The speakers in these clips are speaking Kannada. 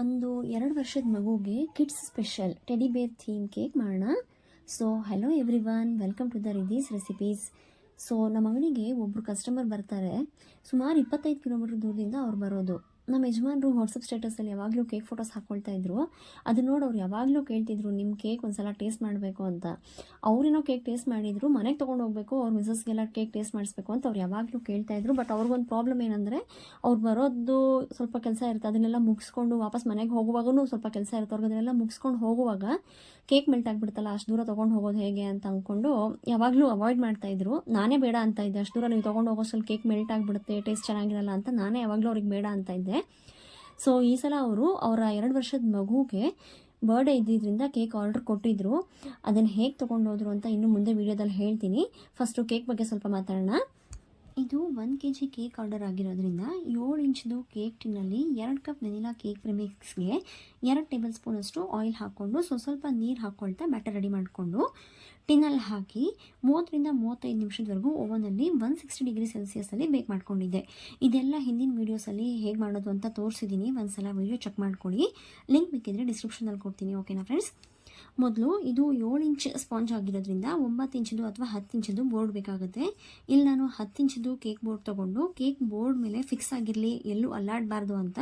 ಒಂದು ಎರಡು ವರ್ಷದ ಮಗುಗೆ kids special teddy bear theme cake ಮಾಡೋಣ. So hello everyone welcome to the Ridhi's recipes so ನಮ್ಮ ಮಗನಿಗೆ ಒಬ್ಬರು ಕಸ್ಟಮರ್ ಬರ್ತಾರೆ. ಸುಮಾರು ಇಪ್ಪತ್ತೈದು ಕಿಲೋಮೀಟ್ರ್ ದೂರದಿಂದ ಅವ್ರು ಬರೋದು. ನಮ್ಮ ಯಜಮಾನರು ವಾಟ್ಸಪ್ ಸ್ಟೇಟಸಲ್ಲಿ ಯಾವಾಗಲೂ ಕೇಕ್ ಫೋಟೋಸ್ ಹಾಕ್ಕೊಳ್ತಾ ಇದ್ರು. ಅದನ್ನ ನೋಡಿ ಅವ್ರು ಯಾವಾಗಲೂ ಕೇಳ್ತಿದ್ರು ನಿಮ್ಮ ಕೇಕ್ ಒಂದ್ಸಲ ಟೇಸ್ಟ್ ಮಾಡಬೇಕು ಅಂತ. ಅವ್ರೇನೋ ಕೇಕ್ ಟೇಸ್ಟ್ ಮಾಡಿದ್ರು, ಮನೆಗೆ ತೊಗೊಂಡು ಹೋಗ್ಬೇಕು, ಅವ್ರ ಮಿಸಸ್ಗೆಲ್ಲ ಕೇಕ್ ಟೇಸ್ಟ್ ಮಾಡಿಸ್ಬೇಕು ಅಂತ ಅವ್ರು ಯಾವಾಗಲೂ ಕೇಳ್ತಾ ಇದ್ರು. ಬಟ್ ಅವ್ರಿಗೊಂದು ಪ್ರಾಬ್ಲಮ್ ಏನಂದರೆ, ಅವ್ರು ಬರೋದು ಸ್ವಲ್ಪ ಕೆಲಸ ಇರುತ್ತೆ, ಅದನ್ನೆಲ್ಲ ಮುಗಿಸ್ಕೊಂಡು ವಾಪಸ್ ಮನೆಗೆ ಹೋಗುವಾಗೂ ಸ್ವಲ್ಪ ಕೆಲಸ ಇರುತ್ತೆ. ಅವ್ರಿಗೆ ಅದನ್ನೆಲ್ಲ ಮುಗಿಸ್ಕೊಂಡು ಹೋಗುವಾಗ ಕೇಕ್ ಮೆಲ್ಟ್ ಆಗಿಬಿಡ್ತಲ್ಲ, ಅಷ್ಟು ದೂರ ತೊಗೊಂಡು ಹೋಗೋದು ಹೇಗೆ ಅಂತ ಅಂದ್ಕೊಂಡು ಯಾವಾಗಲೂ ಅವಾಯ್ಡ್ ಮಾಡ್ತಾ ಇದ್ರು. ನಾನೇ ಬೇಡ ಅಂತ ಇದ್ದೆ, ಅಷ್ಟು ದೂರ ನೀವು ತೊಗೊಂಡು ಹೋಗೋಷ್ಟಲ್ಲಿ ಕೇಕ್ ಮೆಲ್ಟ್ ಆಗಿಬಿಡುತ್ತೆ ಟೇಸ್ಟ್ ಚೆನ್ನಾಗಿರಲ್ಲ ಅಂತ ನಾನೇ ಯಾವಾಗಲೂ ಅವ್ರಿಗೆ ಬೇಡ ಅಂತ ಇದ್ದೆ. ಸೊ ಈ ಸಲ ಅವರು ಅವರ ಎರಡು ವರ್ಷದ ಮಗುಗೆ ಬರ್ಡೇ ಇದ್ದಿದ್ದರಿಂದ ಕೇಕ್ ಆರ್ಡರ್ ಕೊಟ್ಟಿದ್ದರು ಅದನ್ನು ಹೇಗೆ ತೊಗೊಂಡು ಹೋದ್ರು ಅಂತ ಇನ್ನು ಮುಂದೆ ವೀಡಿಯೋದಲ್ಲಿ ಹೇಳ್ತೀನಿ. ಫಸ್ಟು ಕೇಕ್ ಬಗ್ಗೆ ಸ್ವಲ್ಪ ಮಾತಾಡೋಣ. ಇದು ಒಂದು ಕೆ ಜಿ ಕೇಕ್ ಆರ್ಡರ್ ಆಗಿರೋದ್ರಿಂದ ಏಳು ಇಂಚ್ದು ಕೇಕ್ ಟಿನ್ನಲ್ಲಿ ಎರಡು ಕಪ್ ವೆನಿಲಾ ಕೇಕ್ ಪ್ರಿಮಿಕ್ಸ್ಗೆ ಎರಡು ಟೇಬಲ್ ಸ್ಪೂನಷ್ಟು ಆಯಿಲ್ ಹಾಕ್ಕೊಂಡು ಸ್ವಲ್ಪ ಸ್ವಲ್ಪ ನೀರು ಹಾಕ್ಕೊಳ್ತಾ ಬ್ಯಾಟರ್ ರೆಡಿ ಮಾಡಿಕೊಂಡು, ಟಿನ್ನಲ್ಲಿ ಹಾಕಿ ಮೂವತ್ತರಿಂದ ಮೂವತ್ತೈದು ನಿಮಿಷದವರೆಗೂ ಓವನಲ್ಲಿ ಒನ್ ಸಿಕ್ಸ್ಟಿ ಡಿಗ್ರಿ ಸೆಲ್ಸಿಯಸಲ್ಲಿ ಬೇಕ್ ಮಾಡ್ಕೊಂಡಿದ್ದೆ. ಇದೆಲ್ಲ ಹಿಂದಿನ ವೀಡಿಯೋಸಲ್ಲಿ ಹೇಗೆ ಮಾಡೋದು ಅಂತ ತೋರಿಸಿದ್ದೀನಿ ಒಂದು ಸಲ ವೀಡಿಯೋ ಚೆಕ್ ಮಾಡ್ಕೊಳ್ಳಿ. ಲಿಂಕ್ ಬೇಕಿದ್ರೆ ಡಿಸ್ಕ್ರಿಪ್ಷನಲ್ಲಿ ಕೊಡ್ತೀನಿ. ಓಕೆನಾ ಫ್ರೆಂಡ್ಸ್ ಮೊದಲು ಇದು ಏಳು ಇಂಚ್ ಸ್ಪಾಂಜ್ ಆಗಿರೋದ್ರಿಂದ ಒಂಬತ್ತು ಇಂಚದು ಅಥವಾ ಹತ್ತು ಇಂಚದು ಬೋರ್ಡ್ ಬೇಕಾಗುತ್ತೆ. ಇಲ್ಲಿ ನಾನು ಹತ್ತು ಇಂಚದು ಕೇಕ್ ಬೋರ್ಡ್ ತೊಗೊಂಡು, ಕೇಕ್ ಬೋರ್ಡ್ ಮೇಲೆ ಫಿಕ್ಸ್ ಆಗಿರಲಿ, ಎಲ್ಲೂ ಅಲ್ಲಾಡಬಾರ್ದು ಅಂತ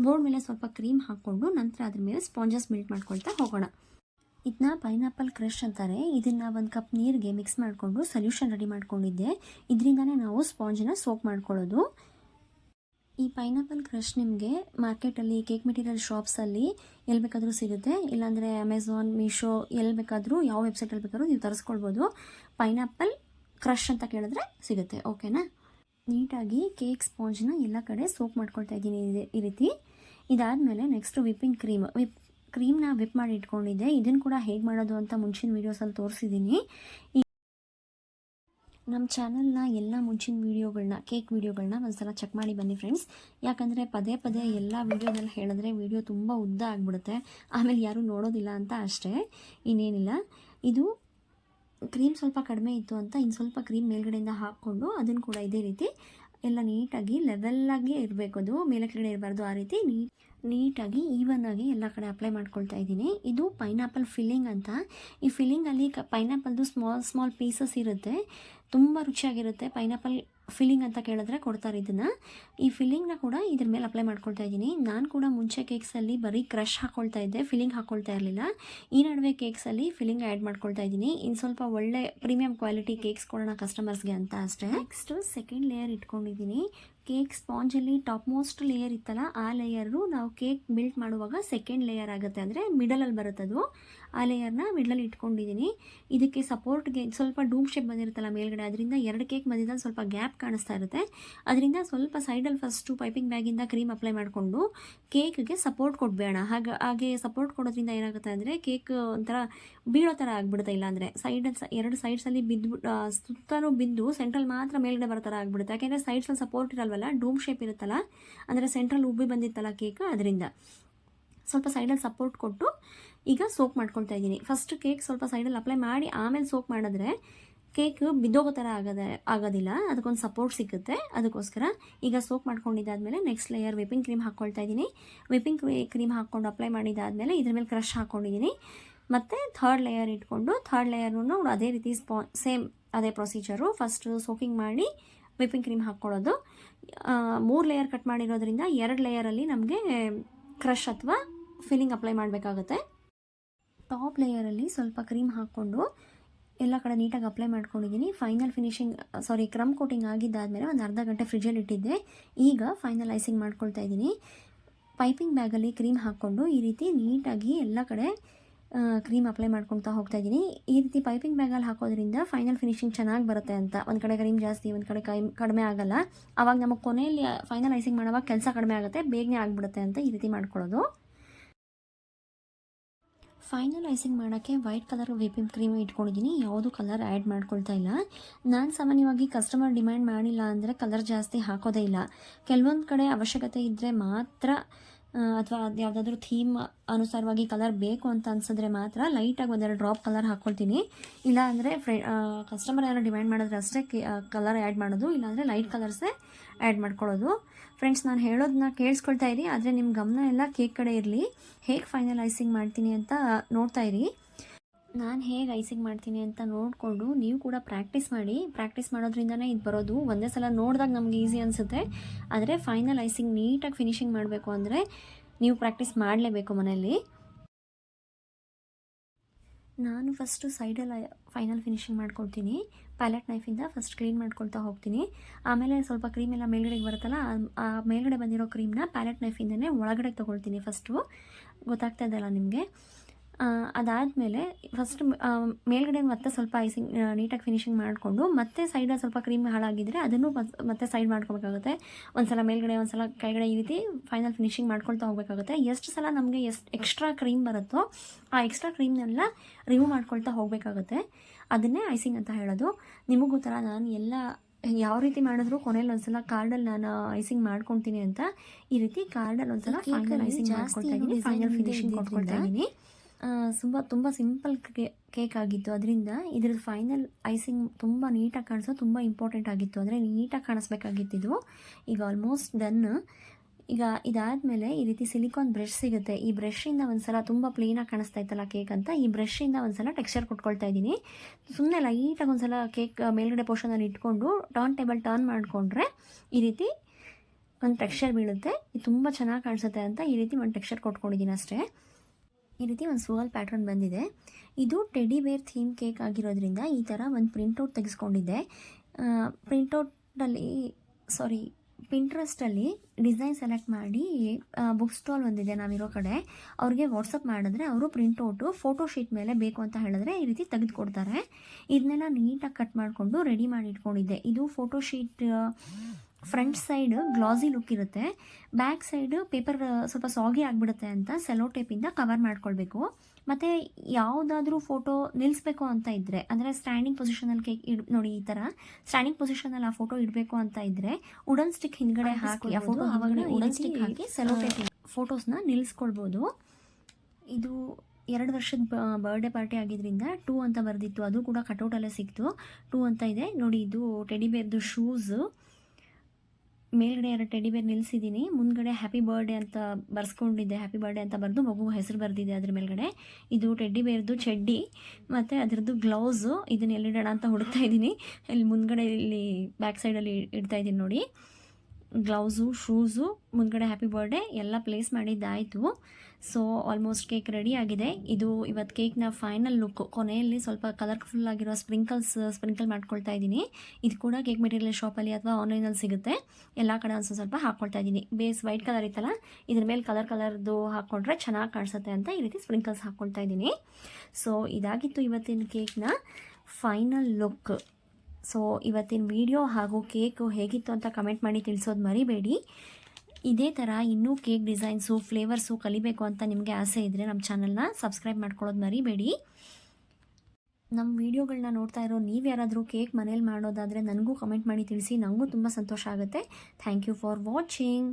ಬೋರ್ಡ್ ಮೇಲೆ ಸ್ವಲ್ಪ ಕ್ರೀಮ್ ಹಾಕ್ಕೊಂಡು ನಂತರ ಅದ್ರ ಮೇಲೆ ಸ್ಪಾಂಜಸ್ ಮಿಲ್ಟ್ ಮಾಡ್ಕೊಳ್ತಾ ಹೋಗೋಣ. ಇದನ್ನ ಪೈನಾಪಲ್ ಕ್ರಷ್ ಅಂತಾರೆ. ಇದನ್ನು ಒಂದು ಕಪ್ ನೀರಿಗೆ ಮಿಕ್ಸ್ ಮಾಡಿಕೊಂಡು ಸೊಲ್ಯೂಷನ್ ರೆಡಿ ಮಾಡ್ಕೊಂಡಿದ್ದೆ. ಇದರಿಂದನೇ ನಾವು ಸ್ಪಾಂಜನ್ನ ಸೋಪ್ ಮಾಡ್ಕೊಳ್ಳೋದು. ಈ ಪೈನಾಪಲ್ ಕ್ರಶ್ ನಿಮಗೆ ಮಾರ್ಕೆಟಲ್ಲಿ ಕೇಕ್ ಮೆಟೀರಿಯಲ್ ಶಾಪ್ಸಲ್ಲಿ ಎಲ್ಲಿ ಬೇಕಾದರೂ ಸಿಗುತ್ತೆ. ಇಲ್ಲಾಂದರೆ ಅಮೆಝಾನ್ ಮೀಶೋ ಎಲ್ಲಿ ಬೇಕಾದರೂ ಯಾವ ವೆಬ್ಸೈಟಲ್ಲಿ ಬೇಕಾದ್ರೂ ನೀವು ತರಿಸ್ಕೊಳ್ಬೋದು. ಪೈನಾಪಲ್ ಕ್ರಷ್ ಅಂತ ಕೇಳಿದ್ರೆ ಸಿಗುತ್ತೆ. ಓಕೆನಾ ನೀಟಾಗಿ ಕೇಕ್ ಸ್ಪಾಂಜ್ನ ಎಲ್ಲ ಕಡೆ ಸೋಪ್ ಮಾಡ್ಕೊಳ್ತಾ ಇದ್ದೀನಿ ಈ ರೀತಿ ಇದಾದಮೇಲೆ ನೆಕ್ಸ್ಟ್ ವಿಪ್ಪಿಂಗ್ ಕ್ರೀಮ್ ವಿಪ್ ಕ್ರೀಮ್ನ ವಿಪ್ ಮಾಡಿ ಇಟ್ಕೊಂಡಿದ್ದೆ. ಇದನ್ನು ಕೂಡ ಹೇಗೆ ಮಾಡೋದು ಅಂತ ಮುಂಚಿನ ವೀಡಿಯೋಸಲ್ಲಿ ತೋರಿಸಿದ್ದೀನಿ. ನಮ್ಮ ಚಾನಲ್ನ ಎಲ್ಲ ಮುಂಚಿನ ವೀಡಿಯೋಗಳನ್ನ ಕೇಕ್ ವೀಡಿಯೋಗಳನ್ನ ಒಂದ್ಸಲ ಚೆಕ್ ಮಾಡಿ ಬನ್ನಿ ಫ್ರೆಂಡ್ಸ್ ಯಾಕಂದರೆ ಪದೇ ಪದೇ ಎಲ್ಲ ವೀಡಿಯೋದಲ್ಲಿ ಹೇಳಿದ್ರೆ ವೀಡಿಯೋ ತುಂಬ ಉದ್ದ ಆಗಿಬಿಡುತ್ತೆ. ಆಮೇಲೆ ಯಾರೂ ನೋಡೋದಿಲ್ಲ ಅಂತ ಅಷ್ಟೇ. ಇನ್ನೇನಿಲ್ಲ. ಇದು ಕ್ರೀಮ್ ಸ್ವಲ್ಪ ಕಡಿಮೆ ಇತ್ತು ಅಂತ ಇನ್ನು ಸ್ವಲ್ಪ ಕ್ರೀಮ್ ಮೇಲ್ಗಡೆಯಿಂದ ಹಾಕ್ಕೊಂಡು ಅದನ್ನು ಕೂಡ ಇದೇ ರೀತಿ ಎಲ್ಲ ನೀಟಾಗಿ ಲೆವೆಲ್ಲಾಗಿ ಇರಬೇಕು ಅದು. ಮೇಲೆ ಕೆಳಗಡೆ ಇರಬಾರ್ದು ಆ ರೀತಿ ನೀ ನೀಟಾಗಿ ಈವನ್ ಆಗಿ ಎಲ್ಲ ಕಡೆ ಅಪ್ಲೈ ಮಾಡ್ಕೊಳ್ತಾ ಇದ್ದೀನಿ. ಇದು ಪೈನಾಪಲ್ ಫಿಲ್ಲಿಂಗ್ ಅಂತ. ಈ ಫಿಲ್ಲಿಂಗಲ್ಲಿ ಕ ಪೈನಾಪಲ್ದು ಸ್ಮಾಲ್ ಸ್ಮಾಲ್ ಪೀಸಸ್ ಇರುತ್ತೆ. ತುಂಬ ರುಚಿಯಾಗಿರುತ್ತೆ. ಪೈನಾಪಲ್ ಫಿಲ್ಲಿಂಗ್ ಅಂತ ಕೇಳಿದ್ರೆ ಕೊಡ್ತಾರೆ ಇದನ್ನು. ಈ ಫಿಲ್ಲಿಂಗ್ನ ಕೂಡ ಇದ್ರ ಮೇಲೆ ಅಪ್ಲೈ ಮಾಡ್ಕೊಳ್ತಾ ಇದ್ದೀನಿ. ನಾನು ಕೂಡ ಮುಂಚೆ ಕೇಕ್ಸಲ್ಲಿ ಬರೀ ಕ್ರಶ್ ಹಾಕ್ಕೊಳ್ತಾ ಇದ್ದೆ. ಫಿಲ್ಲಿಂಗ್ ಹಾಕ್ಕೊಳ್ತಾ ಇರಲಿಲ್ಲ. ಈ ನಡುವೆ ಕೇಕ್ಸಲ್ಲಿ ಫಿಲ್ಲಿಂಗ್ ಆ್ಯಡ್ ಮಾಡ್ಕೊಳ್ತಾ ಇದ್ದೀನಿ. ಇನ್ನು ಸ್ವಲ್ಪ ಒಳ್ಳೆ ಪ್ರೀಮಿಯಂ ಕ್ವಾಲಿಟಿ ಕೇಕ್ಸ್ ಕೊಡೋಣ ಕಸ್ಟಮರ್ಸ್ಗೆ ಅಂತ ಅಷ್ಟೇ. ನೆಕ್ಸ್ಟು ಸೆಕೆಂಡ್ ಲೇಯರ್ ಇಟ್ಕೊಂಡಿದ್ದೀನಿ. ಕೇಕ್ ಸ್ಪಾಂಜಲ್ಲಿ ಟಾಪ್ ಮೋಸ್ಟ್ ಲೇಯರ್ ಇತ್ತಲ್ಲ, ಆ ಲೇಯರು ನಾವು ಕೇಕ್ ಬಿಲ್ಟ್ ಮಾಡುವಾಗ ಸೆಕೆಂಡ್ ಲೇಯರ್ ಆಗುತ್ತೆ. ಅಂದರೆ ಮಿಡಲಲ್ಲಿ ಬರುತ್ತೆ ಅದು. ಆ ಲೇಯರ್ನ ಮಿಡಲಲ್ಲಿ ಇಟ್ಕೊಂಡಿದ್ದೀನಿ ಇದಕ್ಕೆ ಸಪೋರ್ಟ್ಗೆ ಸ್ವಲ್ಪ ಡೂಮ್ ಶೇಪ್ ಬಂದಿರುತ್ತಲ್ಲ ಮೇಲ್ಗಡೆ, ಅದರಿಂದ ಎರಡು ಕೇಕ್ ಮಧ್ಯದಲ್ಲಿ ಸ್ವಲ್ಪ ಗ್ಯಾಪ್ ಕಾಣಿಸ್ತಾ ಇರುತ್ತೆ. ಅದರಿಂದ ಸ್ವಲ್ಪ ಸೈಡಲ್ಲಿ ಫಸ್ಟು ಪೈಪಿಂಗ್ ಬ್ಯಾಗಿಂದ ಕ್ರೀಮ್ ಅಪ್ಲೈ ಮಾಡಿಕೊಂಡು ಕೇಕ್ಗೆ ಸಪೋರ್ಟ್ ಕೊಡಬೇಡ ಹಾಗೆ ಹಾಗೆ ಸಪೋರ್ಟ್ ಕೊಡೋದ್ರಿಂದ ಏನಾಗುತ್ತೆ ಅಂದರೆ ಕೇಕ್ ಒಂಥರ ಬೀಳೋ ಥರ ಆಗಿಬಿಡುತ್ತೆ. ಇಲ್ಲಾಂದರೆ ಸೈಡಲ್ಲಿ ಎರಡು ಸೈಡ್ಸಲ್ಲಿ ಬಿದ್ದು ಸುತ್ತಲೂ ಬಿದ್ದು ಸೆಂಟ್ರಲ್ ಮಾತ್ರ ಮೇಲ್ಗಡೆ ಬರೋ ಥರ ಆಗಿಬಿಡುತ್ತೆ. ಯಾಕೆಂದರೆ ಸೈಡ್ಸಲ್ಲಿ ಸಪೋರ್ಟ್ ಇರಲ್ವಲ್ಲ ಡೂಮ್ ಶೇಪ್ ಇರುತ್ತಲ್ಲ? ಅಂದರೆ ಸೆಂಟ್ರಲ್ ಉಬ್ಬಿ ಬಂದಿತ್ತಲ್ಲ ಕೇಕ್ ಅದರಿಂದ. ಸ್ವಲ್ಪ ಸೈಡಲ್ಲಿ ಸಪೋರ್ಟ್ ಕೊಟ್ಟು ಈಗ ಸೋಕ್ ಮಾಡ್ಕೊಳ್ತಾ ಇದ್ದೀನಿ. ಫಸ್ಟ್ ಕೇಕ್ ಸ್ವಲ್ಪ ಸೈಡಲ್ಲಿ ಅಪ್ಲೈ ಮಾಡಿ ಆಮೇಲೆ ಸೋಕ್ ಮಾಡಿದ್ರೆ ಕೇಕ್ ಬಿದ್ದೋಗೋ ಥರ ಆಗದೆ, ಆಗೋದಿಲ್ಲ. ಅದಕ್ಕೊಂದು ಸಪೋರ್ಟ್ ಸಿಗುತ್ತೆ. ಅದಕ್ಕೋಸ್ಕರ ಈಗ ಸೋಪ್ ಮಾಡ್ಕೊಂಡಿದ್ದಾದಮೇಲೆ ನೆಕ್ಸ್ಟ್ ಲೇಯರ್ ವಿಪಿಂಗ್ ಕ್ರೀಮ್ ಹಾಕ್ಕೊಳ್ತಾ ಇದ್ದೀನಿ. ವಿಪಿಂಗ್ ಕ್ರೀಮ್ ಹಾಕ್ಕೊಂಡು ಅಪ್ಲೈ ಮಾಡಿದ್ದಾದಮೇಲೆ ಇದ್ರ ಮೇಲೆ ಕ್ರಷ್ ಹಾಕ್ಕೊಂಡಿದ್ದೀನಿ ಮತ್ತು ಥರ್ಡ್ ಲೇಯರ್ ಇಟ್ಕೊಂಡು ಥರ್ಡ್ ಲೇಯರ್ನು ಅದೇ ರೀತಿ ಸ್ಪಾ ಸೇಮ್ ಅದೇ ಪ್ರೊಸೀಜರು ಫಸ್ಟು ಸೋಕಿಂಗ್ ಮಾಡಿ ವಿಪಿಂಗ್ ಕ್ರೀಮ್ ಹಾಕ್ಕೊಳ್ಳೋದು. ಮೂರು ಲೇಯರ್ ಕಟ್ ಮಾಡಿರೋದ್ರಿಂದ ಎರಡು ಲೇಯರಲ್ಲಿ ನಮಗೆ ಕ್ರಷ್ ಅಥವಾ ಫಿಲ್ಲಿಂಗ್ ಅಪ್ಲೈ ಮಾಡಬೇಕಾಗುತ್ತೆ. ಟಾಪ್ ಲೇಯರಲ್ಲಿ ಸ್ವಲ್ಪ ಕ್ರೀಮ್ ಹಾಕ್ಕೊಂಡು ಎಲ್ಲ ಕಡೆ ನೀಟಾಗಿ ಅಪ್ಲೈ ಮಾಡ್ಕೊಂಡಿದ್ದೀನಿ. Final finishing sorry crumb coating ಆಗಿದ್ದಾದಮೇಲೆ ಒಂದು ಅರ್ಧ ಗಂಟೆ ಫ್ರಿಜ್ಜಲ್ಲಿ ಇಟ್ಟಿದ್ದೆ. ಈಗ ಫೈನಲ್ ಐಸಿಂಗ್ ಮಾಡ್ಕೊಳ್ತಾ ಇದ್ದೀನಿ. ಪೈಪಿಂಗ್ ಬ್ಯಾಗಲ್ಲಿ ಕ್ರೀಮ್ ಹಾಕ್ಕೊಂಡು ಈ ರೀತಿ ನೀಟಾಗಿ ಎಲ್ಲ ಕಡೆ ಕ್ರೀಮ್ ಅಪ್ಲೈ ಮಾಡ್ಕೊಳ್ತಾ ಹೋಗ್ತಾ ಇದ್ದೀನಿ ಈ ರೀತಿ ಪೈಪಿಂಗ್ ಬ್ಯಾಗಲ್ಲಿ ಹಾಕೋದ್ರಿಂದ ಫೈನಲ್ ಫಿನಿಶಿಂಗ್ ಚೆನ್ನಾಗಿ ಬರುತ್ತೆ ಅಂತ. ಒಂದು ಕಡೆ ಕ್ರೀಮ್ ಜಾಸ್ತಿ, ಒಂದು ಕಡೆ ಕೈ, ಕಡಿಮೆ ಆಗಲ್ಲ. ಆವಾಗ ನಮಗೆ ಕೊನೆಯಲ್ಲಿ ಫೈನಲ್ ಐಸಿಂಗ್ ಮಾಡುವಾಗ ಕೆಲಸ ಕಡಿಮೆ ಆಗುತ್ತೆ, ಬೇಗನೆ ಆಗಿಬಿಡುತ್ತೆ ಅಂತ ಈ ರೀತಿ ಮಾಡ್ಕೊಳ್ಳೋದು. ಫೈನಲ್ ಐಸಿಂಗ್ ಮಾಡೋಕ್ಕೆ ವೈಟ್ ಕಲರ್ ವಿಪಿಂಗ್ ಕ್ರೀಮ್ ಇಟ್ಕೊಂಡಿದ್ದೀನಿ ಯಾವುದು ಕಲರ್ ಆ್ಯಡ್ ಮಾಡ್ಕೊಳ್ತಾ ಇಲ್ಲ. ನಾನು ಸಾಮಾನ್ಯವಾಗಿ ಕಸ್ಟಮರ್ ಡಿಮ್ಯಾಂಡ್ ಮಾಡಿಲ್ಲ ಅಂದರೆ ಕಲರ್ ಜಾಸ್ತಿ ಹಾಕೋದೇ ಇಲ್ಲ. ಕೆಲವೊಂದು ಕಡೆ ಅವಶ್ಯಕತೆ ಇದ್ದರೆ ಮಾತ್ರ ಅಥವಾ ಯಾವುದಾದ್ರೂ ಥೀಮ್ ಅನುಸಾರವಾಗಿ ಕಲರ್ ಬೇಕು ಅಂತ ಅನ್ಸಿದ್ರೆ ಮಾತ್ರ ಲೈಟಾಗಿ ಒಂದೆರಡು ಡ್ರಾಪ್ ಕಲರ್ ಹಾಕ್ಕೊಳ್ತೀನಿ ಇಲ್ಲ ಅಂದರೆ ಫ್ರೆ ಕಸ್ಟಮರ್ ಯಾರು ಡಿಮ್ಯಾಂಡ್ ಮಾಡಿದ್ರೆ ಅಷ್ಟೇ ಕಲರ್ ಆ್ಯಡ್ ಮಾಡೋದು, ಇಲ್ಲಾಂದರೆ ಲೈಟ್ ಕಲರ್ಸೇ ಆ್ಯಡ್ ಮಾಡ್ಕೊಳ್ಳೋದು. ಫ್ರೆಂಡ್ಸ್ ನಾನು ಹೇಳೋದನ್ನ ಕೇಳಿಸ್ಕೊಳ್ತಾ ಇರಿ, ಆದರೆ ನಿಮ್ಮ ಗಮನ ಎಲ್ಲ ಕೇಕ್ ಕಡೆ ಇರಲಿ. ಹೇಗೆ ಫೈನಲೈಸಿಂಗ್ ಮಾಡ್ತೀನಿ ಅಂತ ನೋಡ್ತಾ ಇರಿ. ನಾನು ಹೇಗೆ ಐಸಿಂಗ್ ಮಾಡ್ತೀನಿ ಅಂತ ನೋಡಿಕೊಂಡು ನೀವು ಕೂಡ ಪ್ರಾಕ್ಟೀಸ್ ಮಾಡಿ ಪ್ರಾಕ್ಟೀಸ್ ಮಾಡೋದ್ರಿಂದನೇ ಇದು ಬರೋದು. ಒಂದೇ ಸಲ ನೋಡಿದಾಗ ನಮ್ಗೆ ಈಸಿ ಅನಿಸುತ್ತೆ. ಆದರೆ ಫೈನಲ್ ಐಸಿಂಗ್ ನೀಟಾಗಿ ಫಿನಿಶಿಂಗ್ ಮಾಡಬೇಕು ಅಂದರೆ ನೀವು ಪ್ರಾಕ್ಟೀಸ್ ಮಾಡಲೇಬೇಕು ಮನೆಯಲ್ಲಿ. ನಾನು ಫಸ್ಟು ಸೈಡಲ್ಲಿ ಫೈನಲ್ ಫಿನಿಶಿಂಗ್ ಮಾಡ್ಕೊಳ್ತೀನಿ ಪ್ಯಾಲೆಟ್ ನೈಫಿಂದ ಫಸ್ಟ್ ಕ್ಲೀನ್ ಮಾಡ್ಕೊಳ್ತಾ ಹೋಗ್ತೀನಿ. ಆಮೇಲೆ ಸ್ವಲ್ಪ ಕ್ರೀಮ್ ಎಲ್ಲ ಮೇಲ್ಗಡೆಗೆ ಬರುತ್ತಲ್ಲ, ಆ- ಮೇಲ್ಗಡೆ ಬಂದಿರೋ ಕ್ರೀಮ್ನ ಪ್ಯಾಲೆಟ್ ನೈಫಿಂದನೇ ಒಳಗಡೆ ತೊಗೊಳ್ತೀನಿ ಫಸ್ಟು ಗೊತ್ತಾಗ್ತಾ ಇದೆಯಲ್ಲ ನಿಮಗೆ? ಅದಾದಮೇಲೆ ಫಸ್ಟ್ ಮೇಲ್ಗಡೆ ಮತ್ತೆ ಸ್ವಲ್ಪ ಐಸಿಂಗ್ ನೀಟಾಗಿ ಫಿನಿಶಿಂಗ್ ಮಾಡಿಕೊಂಡು ಮತ್ತೆ ಸೈಡಲ್ಲಿ ಸ್ವಲ್ಪ ಕ್ರೀಮ್ ಹಾಳಾಗಿದ್ದರೆ ಅದನ್ನು ಮತ್- ಮತ್ತೆ ಸೈಡ್ ಮಾಡ್ಕೋಬೇಕಾಗುತ್ತೆ. ಒಂದ್ಸಲ ಮೇಲ್ಗಡೆ ಒಂದ್ಸಲ ಕೆಳಗಡೆ ಈ ರೀತಿ ಫೈನಲ್ ಫಿನಿಶಿಂಗ್ ಮಾಡ್ಕೊಳ್ತಾ ಹೋಗಬೇಕಾಗುತ್ತೆ. ಎಷ್ಟು ಸಲ ನಮಗೆ ಎಷ್ಟು ಎಕ್ಸ್ಟ್ರಾ ಕ್ರೀಮ್ ಬರುತ್ತೋ ಆ ಎಕ್ಸ್ಟ್ರಾ ಕ್ರೀಮ್ನೆಲ್ಲ ರಿಮೂವ್ ಮಾಡ್ಕೊಳ್ತಾ ಹೋಗಬೇಕಾಗುತ್ತೆ. ಅದನ್ನೇ ಐಸಿಂಗ್ ಅಂತ ಹೇಳೋದು. ನಿಮಗೂ ಥರ ನಾನು ಎಲ್ಲ ಯಾವ ರೀತಿ ಮಾಡಿದ್ರು ಕೊನೆಯಲ್ಲಿ ಒಂದ್ಸಲ ಕಾರ್ಡಲ್ಲಿ ನಾನು ಐಸಿಂಗ್ ಮಾಡ್ಕೊತೀನಿ ಅಂತ ಈ ರೀತಿ ಕಾರ್ಡಲ್ಲಿ ಒಂದ್ಸಲ ಫೈನಲ್ ಐಸಿಂಗ್ ಮಾಡ್ಕೊಳ್ತಾ ಇದ್ದೀನಿ ಫೈನಲ್ ಫಿನಿಶಿಂಗ್ ಕೊಟ್ಕೊಳ್ತಾ ಇದ್ದೀನಿ. ತುಂಬ ತುಂಬ ಸಿಂಪಲ್ ಕೇಕ್ ಆಗಿತ್ತು. ಅದರಿಂದ ಇದ್ರದ್ದು ಫೈನಲ್ ಐಸಿಂಗ್ ತುಂಬ ನೀಟಾಗಿ ಕಾಣಿಸೋ, ತುಂಬ ಇಂಪಾರ್ಟೆಂಟ್ ಆಗಿತ್ತು. ಅಂದರೆ ನೀಟಾಗಿ ಕಾಣಿಸ್ಬೇಕಾಗಿತ್ತು ಇದು. ಈಗ ಆಲ್ಮೋಸ್ಟ್ ಡನ್ ಈಗ ಇದಾದಮೇಲೆ ಈ ರೀತಿ ಸಿಲಿಕಾನ್ ಬ್ರಷ್ ಸಿಗುತ್ತೆ. ಈ ಬ್ರಷಿಂದ ಒಂದ್ಸಲ ತುಂಬ ಪ್ಲೇನಾಗಿ ಕಾಣಿಸ್ತಾ ಇತ್ತಲ್ಲ ಕೇಕ್ ಅಂತ. ಈ ಬ್ರಷಿಂದ ಒಂದ್ಸಲ ಟೆಕ್ಸ್ಚರ್ ಕೊಟ್ಕೊಳ್ತಾ ಇದ್ದೀನಿ. ಸುಮ್ಮನೆ ಲೈಟಾಗಿ ಒಂದ್ಸಲ ಕೇಕ್ ಮೇಲ್ಗಡೆ ಪೋರ್ಷನಲ್ಲಿ ಇಟ್ಕೊಂಡು ಟರ್ನ್ ಟೇಬಲ್ ಟರ್ನ್ ಮಾಡಿಕೊಂಡ್ರೆ ಈ ರೀತಿ ಒಂದು ಟೆಕ್ಸ್ಚರ್ ಬೀಳುತ್ತೆ. ಇದು ತುಂಬ ಚೆನ್ನಾಗಿ ಕಾಣಿಸುತ್ತೆ ಅಂತ ಈ ರೀತಿ ಒಂದು ಟೆಕ್ಸ್ಚರ್ ಕೊಟ್ಕೊಂಡಿದ್ದೀನಿ ಅಷ್ಟೇ. ಈ ರೀತಿ ಒಂದು ಸೋಲ್ ಪ್ಯಾಟ್ರನ್ ಬಂದಿದೆ. ಇದು ಟೆಡಿ ಬೇರ್ ಥೀಮ್ ಕೇಕ್ ಆಗಿರೋದ್ರಿಂದ ಈ ಥರ ಒಂದು ಪ್ರಿಂಟೌಟ್ ತೆಗೆಸ್ಕೊಂಡಿದ್ದೆ. ಪ್ರಿಂಟೌಟಲ್ಲಿ ಸಾರಿ ಪಿಂಟ್ರೆಸ್ಟಲ್ಲಿ ಡಿಸೈನ್ ಸೆಲೆಕ್ಟ್ ಮಾಡಿ ಬುಕ್ ಸ್ಟಾಲ್ ಒಂದಿದೆ ನಾವಿರೋ ಕಡೆ. ಅವ್ರಿಗೆ ವಾಟ್ಸಪ್ ಮಾಡಿದ್ರೆ ಅವರು ಪ್ರಿಂಟೌಟು ಫೋಟೋ ಶೀಟ್ ಮೇಲೆ ಬೇಕು ಅಂತ ಹೇಳಿದ್ರೆ ಈ ರೀತಿ ತೆಗೆದುಕೊಡ್ತಾರೆ. ಇದನ್ನೆಲ್ಲ ನೀಟಾಗಿ ಕಟ್ ಮಾಡಿಕೊಂಡು ರೆಡಿ ಮಾಡಿ ಇಟ್ಕೊಂಡಿದ್ದೆ. ಇದು photo sheet front side glossy look ಇರುತ್ತೆ. ಬ್ಯಾಕ್ ಸೈಡ್ ಪೇಪರ್ ಸ್ವಲ್ಪ ಸಾಗಿ ಆಗಿಬಿಡುತ್ತೆ ಅಂತ ಸೆಲೋ ಟೇಪಿಂದ ಕವರ್ ಮಾಡ್ಕೊಳ್ಬೇಕು. ಮತ್ತು ಯಾವುದಾದ್ರೂ ಫೋಟೋ ನಿಲ್ಲಿಸ್ಬೇಕು ಅಂತ ಇದ್ದರೆ ಅಂದರೆ ಸ್ಟ್ಯಾಂಡಿಂಗ್ ಪೊಸಿಷನಲ್ಲಿ ಕೇಕ್ ಇಡ್ ನೋಡಿ ಈ ಥರ ಸ್ಟ್ಯಾಂಡಿಂಗ್ ಪೊಸಿಷನಲ್ಲಿ ಆ ಫೋಟೋ ಇಡಬೇಕು ಅಂತ ಇದ್ದರೆ ಉಡನ್ ಸ್ಟಿಕ್ ಹಿಂದ್ಗಡೆ ಹಾಕಿ ಆ ಫೋಟೋ ಆವಾಗಲೇ ಸ್ಟಿಕ್ ಹಾಕಿ ಸೆಲೋ ಟೇಪ್ ಫೋಟೋಸ್ನ ನಿಲ್ಲಿಸ್ಕೊಳ್ಬೋದು ಇದು ಎರಡು ವರ್ಷದ ಬರ್ಡೇ ಪಾರ್ಟಿ ಆಗಿದ್ರಿಂದ ಟೂ ಅಂತ ಬರೆದಿತ್ತು. ಅದು ಕೂಡ ಕಟೌಟಲ್ಲೇ ಸಿಕ್ತು. ಟೂ ಅಂತ ಇದೆ. ನೋಡಿ ಇದು ಟೆಡಿ ಬೇರ್ದು ಶೂಸು ಮೇಲ್ಗಡೆ ಎರಡು ಟೆಡಿ ಬೇರ್ ನಿಲ್ಲಿಸಿದ್ದೀನಿ ಮುಂದ್ಗಡೆ ಹ್ಯಾಪಿ ಬರ್ಡೇ ಅಂತ ಬರ್ಸ್ಕೊಂಡಿದ್ದೆ. ಹ್ಯಾಪಿ ಬರ್ಡೇ ಅಂತ ಬರೆದು ಮಗು ಹೆಸರು ಬರೆದಿದೆ ಅದ್ರ ಮೇಲ್ಗಡೆ. ಇದು ಟೆಡ್ಡಿ ಬೇರ್ದು ಚಡ್ಡಿ, ಮತ್ತು ಅದರದ್ದು ಗ್ಲೌಸು ಇದನ್ನ ಎಲ್ಲಿಡೋಣ ಅಂತ ಹುಡುಕ್ತಾ ಇದ್ದೀನಿ ಇಲ್ಲಿ ಮುಂದ್ಗಡೆ ಇಲ್ಲಿ ಬ್ಯಾಕ್ ಸೈಡಲ್ಲಿ ಇಡ್ತಾ ಇದ್ದೀನಿ ನೋಡಿ. ಗ್ಲೌಸು ಶೂಸು, ಮುಂದ್ಗಡೆ ಹ್ಯಾಪಿ ಬರ್ಡೇ ಎಲ್ಲ ಪ್ಲೇಸ್ ಮಾಡಿದ್ದಾಯಿತು. ಸೊ ಆಲ್ಮೋಸ್ಟ್ ಕೇಕ್ ರೆಡಿ ಆಗಿದೆ. ಇದು ಇವತ್ತು ಕೇಕ್ನ ಫೈನಲ್ ಲುಕ್ ಕೊನೆಯಲ್ಲಿ ಸ್ವಲ್ಪ ಕಲರ್ಫುಲ್ ಆಗಿರೋ ಸ್ಪ್ರಿಂಕಲ್ಸ್ ಸ್ಪ್ರಿಂಕಲ್ ಮಾಡ್ಕೊಳ್ತಾ ಇದ್ದೀನಿ. ಇದು ಕೂಡ ಕೇಕ್ ಮೆಟೀರಿಯಲ್ ಶಾಪಲ್ಲಿ ಅಥವಾ ಆನ್ಲೈನಲ್ಲಿ ಸಿಗುತ್ತೆ. ಎಲ್ಲ ಕಡೆ ಒಂದು ಸ್ವಲ್ಪ ಹಾಕ್ಕೊಳ್ತಾ ಇದ್ದೀನಿ. ಬೇಸ್ ವೈಟ್ ಕಲರ್ ಇತ್ತಲ್ಲ, ಇದ್ರ ಮೇಲೆ ಕಲರ್ ಕಲರ್ದು ಹಾಕ್ಕೊಂಡ್ರೆ ಚೆನ್ನಾಗಿ ಕಾಣಿಸುತ್ತೆ ಅಂತ ಈ ರೀತಿ ಸ್ಪ್ರಿಂಕಲ್ಸ್ ಹಾಕ್ಕೊಳ್ತಾ ಇದ್ದೀನಿ. ಸೊ ಇದಾಗಿತ್ತು ಇವತ್ತಿನ ಕೇಕ್ನ ಫೈನಲ್ ಲುಕ್ ಸೊ ಇವತ್ತಿನ ವಿಡಿಯೋ ಹಾಗೂ ಕೇಕು ಹೇಗಿತ್ತು ಅಂತ ಕಮೆಂಟ್ ಮಾಡಿ ತಿಳಿಸೋದು ಮರಿಬೇಡಿ. ಇದೇ ಥರ ಇನ್ನೂ ಕೇಕ್ ಡಿಸೈನ್ಸು ಫ್ಲೇವರ್ಸು ಕಲಿಬೇಕು ಅಂತ ನಿಮಗೆ ಆಸೆ ಇದ್ದರೆ ನಮ್ಮ ಚಾನಲ್ನ ಸಬ್ಸ್ಕ್ರೈಬ್ ಮಾಡ್ಕೊಳ್ಳೋದು ಮರಿಬೇಡಿ. ನಮ್ಮ ವೀಡಿಯೋಗಳನ್ನ ನೋಡ್ತಾ ಇರೋ ನೀವು ಯಾರಾದರೂ ಕೇಕ್ ಮನೇಲಿ ಮಾಡೋದಾದರೆ ನನಗೂ ಕಮೆಂಟ್ ಮಾಡಿ ತಿಳಿಸಿ ನನಗೂ ತುಂಬ ಸಂತೋಷ ಆಗುತ್ತೆ. Thank you for watching